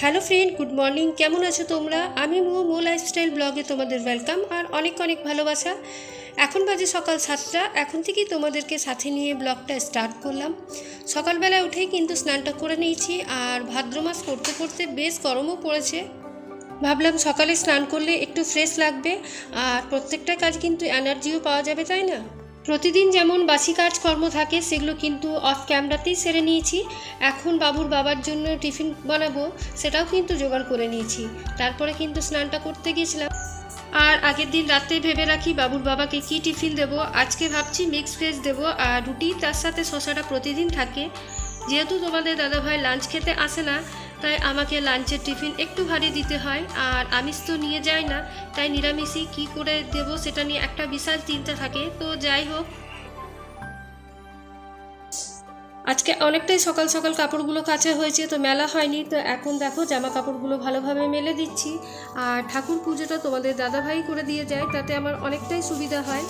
Hello friend good morning কেমন আছো তোমরা? আমি মো মো লাইফস্টাইল ব্লগে তোমাদের ওয়েলকাম আর অনেক অনেক ভালোবাসা। এখন বাজে সকাল সাতটা। এখন থেকেই তোমাদেরকে সাথে নিয়ে ব্লগটা স্টার্ট করলাম। সকালবেলা উঠেই কিন্তু স্নানটা করে নিয়েছি আর ভাদ্র মাস করতে পড়তে বেশ গরমও পড়েছে। ভাবলাম সকালে স্নান করলে একটু ফ্রেশ লাগবে আর প্রত্যেকটা কাজ কিন্তু এনার্জিও পাওয়া যাবে, তাই না? প্রতিদিন যেমন বাসি কাজকর্ম থাকে, সেগুলো কিন্তু অফ ক্যামেরাতেই সেরে নিয়েছি। এখন বাবুর বাবার জন্য টিফিন বানাবো, সেটাও কিন্তু জোগাড় করে নিয়েছি। তারপরে কিন্তু স্নানটা করতে গেছিলাম আর আগের দিন রাতে ভেবে রাখি বাবুর বাবাকে কি টিফিন দেবো। আজকে ভাবছি মিক্স ভেজ দেবো আর রুটি, তার সাথে শশাটা প্রতিদিন থাকে। যেহেতু তোমাদের দাদাভাই লাঞ্চ খেতে আসে না তাই আমাকে লাঞ্চের টিফিন একটু ভারী দিতে হয়, আর আমিষ তো নিয়ে যায় না, তাই নিরামিষই কি করে দেব সেটা নিয়ে একটা বিশাল চিন্তা থাকে, তো যাই হোক। আজকে অনেকটাই সকাল সকাল কাপড়গুলো কাচা হয়েছে, তো মেলা হয়নি, তো এখন দেখো জামা কাপড়গুলো ভালোভাবে মেলে দিচ্ছি, আর ঠাকুর পুজোটা তোমাদের দাদাভাই করে দিয়ে যায়, তাতে আমার অনেকটাই সুবিধা হয়।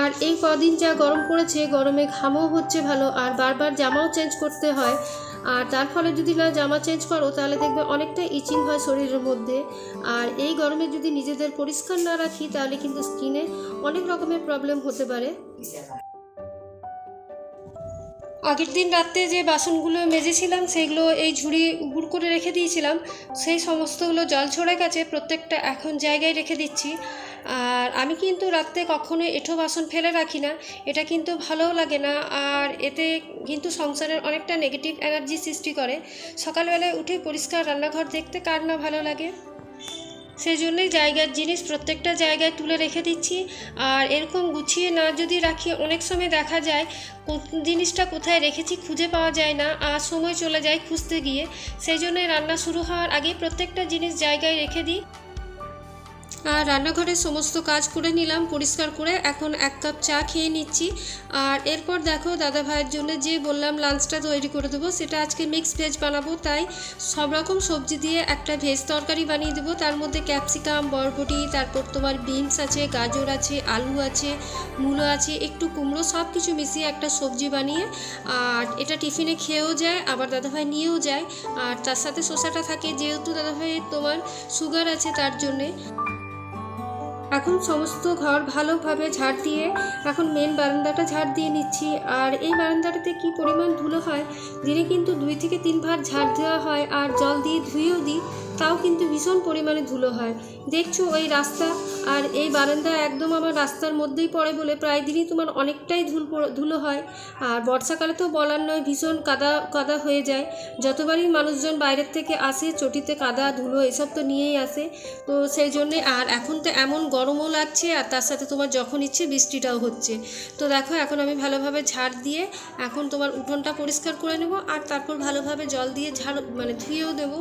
আর এই কদিন যা গরম পড়েছে, গরমে ঘামও হচ্ছে ভালো, আর বারবার জামাও চেঞ্জ করতে হয় আর তার ফলে যদি না জামা চেঞ্জ করো, তাহলে দেখবে অনেকটা ইচিং হয় শরীরের মধ্যে। আর এই গরমে যদি নিজেদের পরিষ্কার না রাখি, তাহলে কিন্তু স্কিনে অনেক রকমের প্রবলেম হতে পারে। আগের দিন রাতে যে বাসনগুলো মেজেছিলাম সেইগুলো এই ঝুড়ি উবুর করে রেখে দিয়েছিলাম। সেই সমস্তগুলো জল ছড়ে গেছে, প্রত্যেকটা এখন জায়গায় রেখে দিচ্ছি। আর আমি কিন্তু রাত্রে কখনো এঁঠো বাসন ফেলে রাখি না। এটা কিন্তু ভালোও লাগে না আর এতে কিন্তু সংসারের অনেকটা নেগেটিভ এনার্জি সৃষ্টি করে। সকালবেলায় উঠে পরিষ্কার রান্নাঘর দেখতে কার না ভালো লাগে? সেই জন্যই জায়গার জিনিস প্রত্যেকটা জায়গায় তুলে রেখে দিচ্ছি। আর এরকম গুছিয়ে না যদি রাখি, অনেক সময় দেখা যায় জিনিসটা কোথায় রেখেছি খুঁজে পাওয়া যায় না, আর সময় চলে যায় খুঁজতে গিয়ে। সেই জন্যই রান্না শুরু হওয়ার আগে প্রত্যেকটা জিনিস জায়গায় রেখে দিই। আর রান্নাঘরের সমস্ত কাজ করে নিলাম, পরিষ্কার করে এখন এক কাপ চা খেয়ে নিচ্ছি। আর এরপর দেখো দাদা ভাইয়ের জন্য যে বললাম লাঞ্চটা তৈরি করে দেবো, সেটা আজকে মিক্স ভেজ বানাবো। তাই সব রকম সবজি দিয়ে একটা ভেজ তরকারি বানিয়ে দেবো। তার মধ্যে ক্যাপসিকাম বরবটি, তারপর তোমার বিনস আছে, গাজর আছে, আলু আছে, মূলো আছে, একটু কুমড়ো সব কিছু মিশিয়ে একটা সবজি বানিয়ে আর এটা টিফিনে খেয়েও যায়, আবার দাদাভাই নিয়েও যায়। আর তার সাথে শসাটা থাকে, যেহেতু দাদাভাই তোমার সুগার আছে তার জন্যে। এখন সমস্ত ঘর ভালোভাবে ঝাড় দিয়ে, এখন মেন বারান্দাটা ঝাড় দিয়ে নিচ্ছি। আর এই বারান্দাটাতে কি পরিমাণ ধুলো হয়, দিনে কিন্তু দুই থেকে তিনবার ঝাড় দেওয়া হয়, আর জল দিয়ে ধুয়েও দিই। তাও কিন্তু ভীষণ পরিমাণে ধুলো হয়। দেখছ ওই রাস্তা আর এই বারান্দা একদম আমার রাস্তার মধ্যেই পড়ে বলে প্রায় দিনই তোমার অনেকটাই ধুল ধুলো হয়। আর বর্ষাকালে তো বলার নয়, ভীষণ কাদা কাদা হয়ে যায়। যতবারই মানুষজন বাইরের থেকে আসে, চটিতে কাদা, ধুলো, এসব তো নিয়েই আসে। তো সেই জন্যে আর এখন তো এমন গরমও লাগছে আর তার সাথে তোমার যখন ইচ্ছে বৃষ্টিটাও হচ্ছে। তো দেখো, এখন আমি ভালোভাবে ঝাড় দিয়ে এখন তোমার উঠোনটা পরিষ্কার করে নেব আর তারপর ভালোভাবে জল দিয়ে ঝাড় মানে ধুয়েও দেবো।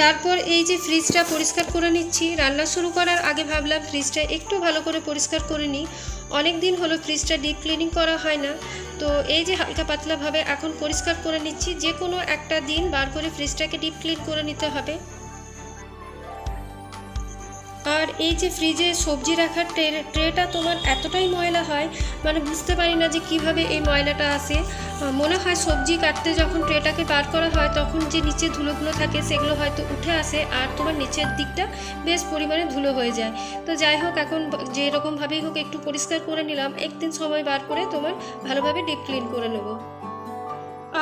তারপর এই যে ফ্রিজটা পরিষ্কার করে নিচ্ছি, রান্না শুরু করার আগে ভাবলাম ফ্রিজটা একটু ভালো করে পরিষ্কার করে নিই। অনেক দিন হলো ফ্রিজটা ডিপ ক্লিনিং করা হয় না। তো এই যে হালকা পাতলাভাবে এখন পরিষ্কার করে নিচ্ছি যে কোনো একটা দিন বার করে ফ্রিজটাকে ডিপ ক্লিন করে নিতে হবে। আর এই যে ফ্রিজে সবজি রাখার ট্রে ট্রেটা তোমার এতটাই ময়লা হয় মানে বুঝতে পারি না যে কীভাবে এই ময়লাটা আসে। মনে হয় সবজি কাটতে যখন ট্রেটাকে বার করা হয়, তখন যে নিচে ধুলোগুলো থাকে সেগুলো হয়তো উঠে আসে আর তোমার নিচের দিকটা বেশ পরিমাণে ধুলো হয়ে যায়। তো যাই হোক, এখন যে রকমভাবেই হোক একটু পরিষ্কার করে নিলাম, একদিন সময় বার করে তোমার ভালোভাবে ডিপ ক্লিন করে নেব।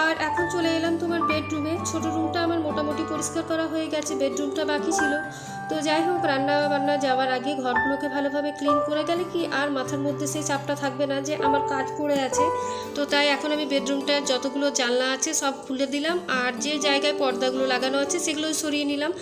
আর এখন চলে এলাম তোমার বেডরুমে ছোট রুমটা আমার মোটামুটি পরিষ্কার করা হয়ে গেছে বেডরুমটা বাকি ছিল। তো যাই হোক রান্না বান্না যাওয়ার আগে ঘরগুলোকে ভালোভাবে ক্লিন করে গেলে কি আর মাথার মধ্যে সেই চাপটা থাকবে না যে আমার কাজ পড়ে আছে? তো তাই এখন আমি বেডরুমটার যতগুলো জানলা আছে সব খুলে দিলাম আর যে জায়গায় পর্দাগুলো লাগানো আছে সেগুলো সরিয়ে নিলাম।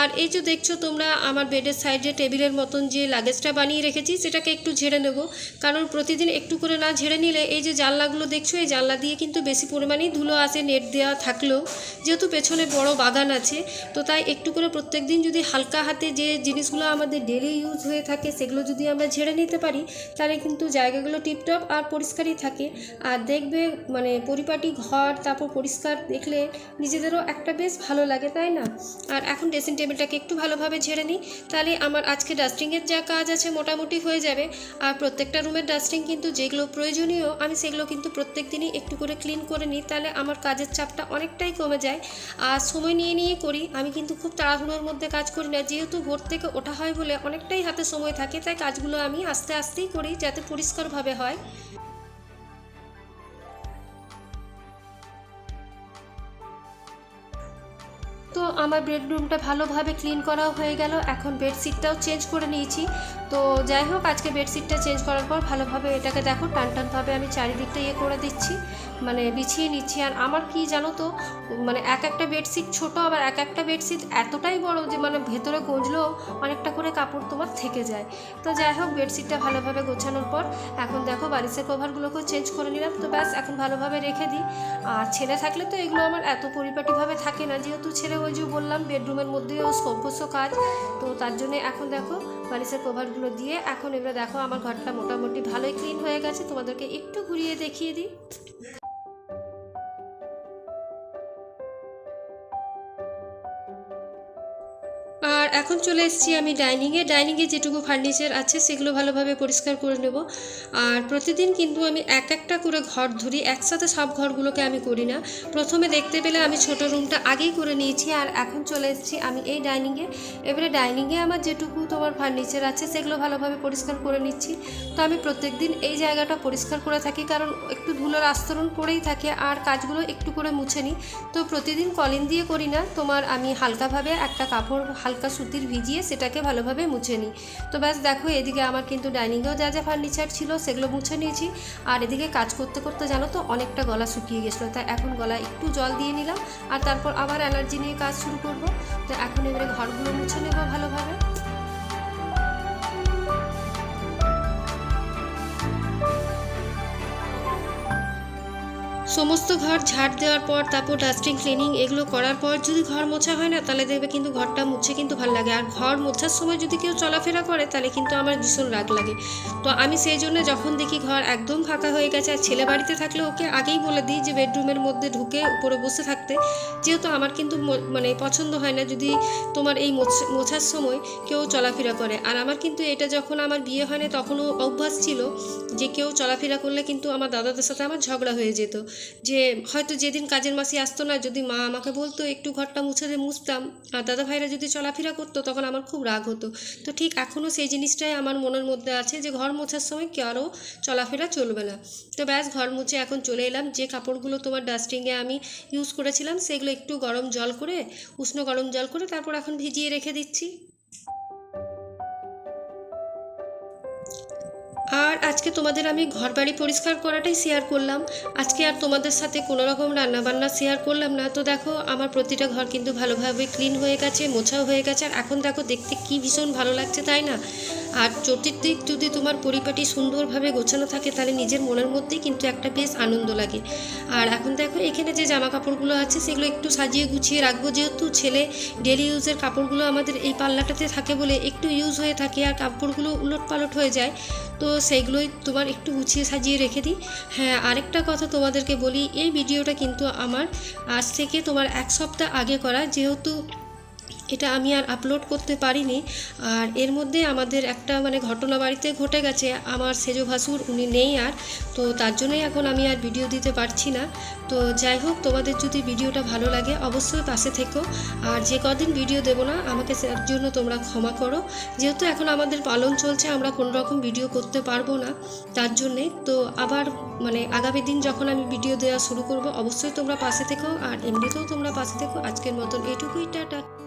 আর এই যে দেখছ তোমরা আমার বেডের সাইডে টেবিলের মতন যে লাগেজটা বানিয়ে রেখেছি সেটাকে একটু ঝেড়ে নেব। কারণ প্রতিদিন একটু করে না ঝেড়ে নিলে এই যে জানলাগুলো দেখছ, এই জানলা দিয়ে কিন্তু বেশি পরিমাণেই ধুলো আসে, নেট দেওয়া থাকলেও। যেহেতু পেছনে বড় বাগান আছে, তো তাই একটু করে প্রত্যেক দিন যদি হালকা হাতে যে জিনিসগুলো আমাদের ডেলি ইউজ হয়ে থাকে, সেগুলো যদি আমরা ঝেড়ে নিতে পারি, তাহলে কিন্তু জায়গাগুলো টিপটপ আর পরিষ্কারই থাকে। আর দেখবে মানে পরিপাটি ঘর, তারপর পরিষ্কার দেখলে নিজেদেরও একটা বেশ ভালো লাগে, তাই না? আর এখন ড্রেসিং টেবিলটাকে একটু ভালোভাবে ঝেড়ে নিই, তাহলে আমার আজকে ডাস্টিংয়ের যা কাজ আছে মোটামুটি হয়ে যাবে। আর প্রত্যেকটা রুমের ডাস্টিং কিন্তু যেগুলো প্রয়োজনীয়, আমি সেগুলো কিন্তু প্রত্যেক দিনই একটু করে ক্লিন করে নিই, তাহলে আমার কাজের চাপটা অনেকটাই কমে যায়। আর সময় নিয়ে নিয়ে করি, আমি কিন্তু খুব তাড়াহুড়োর মধ্যে কাজ করি না যেহেতু ভোর থেকে ওঠা হয় বলে অনেকটাই হাতে সময় থাকে, তাই কাজগুলো আমি আস্তে আস্তেই করি যাতে পরিষ্কারভাবে হয়। তো আমার বেডরুমটা ভালোভাবে ক্লিন করাও হয়ে গেল। এখন বেডশিটটাও চেঞ্জ করে নিয়েছি। তো যাই হোক, আজকে বেডশিটটা চেঞ্জ করার পর ভালোভাবে এটাকে দেখো টান টানভাবে আমি চারিদিকটা ইয়ে করে দিচ্ছি। মানে বিছিয়ে নিচ্ছি। আর আমার কি জানো তো মানে এক একটা বেডশিট ছোট, আবার এক একটা বেডশিট এতটাই বড় যে মানে ভেতরে গজলেও অনেকটা করে কাপড় তোমার থেকে যায়। তো যাই হোক বেডশিটটা ভালোভাবে গোছানোর পর এখন দেখো বালিশের কভারগুলোকেও চেঞ্জ করে নিলাম। তো ব্যাস, এখন ভালোভাবে রেখে দিই। আর ছেলে থাকলে তো এগুলো আমার এত পরিপাটিভাবে থাকে না। যেহেতু ছেলে, ওই যে বললাম বেডরুমের মধ্যেও সভ্যস্য কাজ। তো তার জন্য এখন দেখো বালিশের কভারগুলো দিয়ে। এখন এবার দেখো আমার ঘরটা মোটামুটি ভালোই ক্লিন হয়ে গেছে। তোমাদেরকে একটু ঘুরিয়ে দেখিয়ে দিই। এখন চলে এসেছি আমি ডাইনিংয়ে। ডাইনিংয়ে যেটুকু ফার্নিচার আছে সেগুলো ভালোভাবে পরিষ্কার করে নেব। আর প্রতিদিন কিন্তু আমি এক একটা করে ঘর ধরি, একসাথে সব ঘরগুলোকে আমি করি না। প্রথমে দেখতে পেলে আমি ছোট রুমটা আগেই করে নিয়েছি আর এখন চলে এসেছি আমি এই ডাইনিংয়ে। এবারে ডাইনিংয়ে আমার যেটুকু তোমার ফার্নিচার আছে সেগুলো ভালোভাবে পরিষ্কার করে নিচ্ছি। তো আমি প্রত্যেকদিন এই জায়গাটা পরিষ্কার করে থাকি কারণ একটু ধুলোর আস্তরণ পড়েই থাকে আর কাজগুলো একটু করে মুছে নিই। তো প্রতিদিন কলিন দিয়ে করি না, তোমার আমি হালকাভাবে একটা কাপড় হালকা সুতির ভিজিয়ে সেটাকে ভালোভাবে মুছে নিই। তো ব্যাস দেখো, এদিকে আমার কিন্তু ডাইনিংয়েও যা যা ফার্নিচার ছিল সেগুলো মুছে নিয়েছি। আর এদিকে কাজ করতে করতে জানো তো, অনেকটা গলা শুকিয়ে গেছিল। তাই এখন গলা একটু জল দিয়ে নিলাম আর তারপর আবার অ্যালার্জি নিয়ে কাজ শুরু করব। তো এখন এবারে ঘরগুলো মুছে নেব ভালোভাবে। সমস্ত ঘর ঝাড় দেওয়ার পর, তারপর ডাস্টিং ক্লিনিং এগুলো করার পর যদি ঘর মোছা হয় না, তাহলে দেখবে কিন্তু ঘরটা মুছে কিন্তু ভালো লাগে। আর ঘর মোছার সময় যদি কেউ চলাফেরা করে, তাহলে কিন্তু আমার ভীষণ রাগ লাগে। তো আমি সেই জন্য যখন দেখি ঘর একদম ফাঁকা হয়ে গেছে, আর ছেলে বাড়িতে থাকলে ওকে আগেই বলে দিই যে বেডরুমের মধ্যে ঢুকে উপরে বসে থাকতে। যেহেতু আমার কিন্তু মানে পছন্দ হয় না যদি তোমার এই মোছ- মোছার সময় কেউ চলাফেরা করে। আর আমার কিন্তু এটা যখন আমার বিয়ে হয় না, তখনও অভ্যাস ছিল যে কেউ চলাফেরা করলে কিন্তু আমার দাদাদের সাথে আমার ঝগড়া হয়ে যেত। যে হয়তো যেদিন কাজের মাসি আসতো না, যদি মা আমাকে বলতো, একটু ঘরটা মুছে দিয়ে মুছতাম। আর দাদা ভাইরা যদি চলাফেরা করতো, তখন আমার খুব রাগ হতো। তো ঠিক এখনও সেই জিনিসটাই আমার মনের মধ্যে আছে যে, ঘর মোছার সময় কারও চলাফেরা চলবে না। তো ব্যাস, ঘর মুছে এখন চলে এলাম। যে কাপড়গুলো তোমার ডাস্টিংয়ে আমি ইউজ করেছিলাম, সেগুলো একটু গরম জল করে, উষ্ণ গরম জল করে, তারপর এখন ভিজিয়ে রেখে দিচ্ছি। আর আজকে তোমাদের আমি ঘর বাড়ি পরিষ্কার করাটাই শেয়ার করলাম। আজকে আর তোমাদের সাথে কোনো রকম রান্নাবান্না শেয়ার করলাম না। তো দেখো, আমার প্রতিটা ঘর কিন্তু ভালোভাবে ক্লিন হয়ে গেছে, মোছাও হয়ে গেছে। আর এখন দেখো, দেখতে কি ভীষণ ভালো লাগছে, তাই না? আর চতুর্দিক যদি তোমার পরিপাটি সুন্দরভাবে গোছানো থাকে, তাহলে নিজের মনের মধ্যেই কিন্তু একটা বেশ আনন্দ লাগে। আর এখন দেখো, এখানে যে জামা কাপড়গুলো আছে, সেগুলো একটু সাজিয়ে গুছিয়ে রাখব। যেহেতু ছেলে ডেলি ইউজের কাপড়গুলো আমাদের এই পাল্লাটাতে থাকে বলে একটু ইউজ হয়ে থাকে আর কাপড়গুলো উলট পালট হয়ে যায়, তো সেইগুলোই তোমার একটু গুছিয়ে সাজিয়ে রেখে দিই। হ্যাঁ আরেকটা কথা তোমাদেরকে বলি, এই ভিডিওটা কিন্তু আমার আজ থেকে তোমার এক সপ্তাহ আগে করা। যেহেতু এটা আমি আর আপলোড করতে পারিনি। আর এর মধ্যে আমাদের একটা মানে ঘটনা বাড়িতে ঘটে গেছে, আমার সেজো ভাসুর উনি নেই আর, তো তার জন্যই এখন আমি আর ভিডিও দিতে পারছি না। তো যাই হোক, তোমাদের যদি ভিডিওটা ভালো লাগে, অবশ্যই পাশে থেকো। আর যে কদিন ভিডিও দেবো না, আমাকে তার জন্য তোমরা ক্ষমা করো। যেহেতু এখন আমাদের পালন চলছে, আমরা কোনো রকম ভিডিও করতে পারব না তার জন্যে। তো আবার মানে আগামী দিন যখন আমি ভিডিও দেওয়া শুরু করব, অবশ্যই তোমরা পাশে থেকো। আর এমনিতেও তোমরা পাশে থেকো। আজকের মতন এটুকুই, টাটা।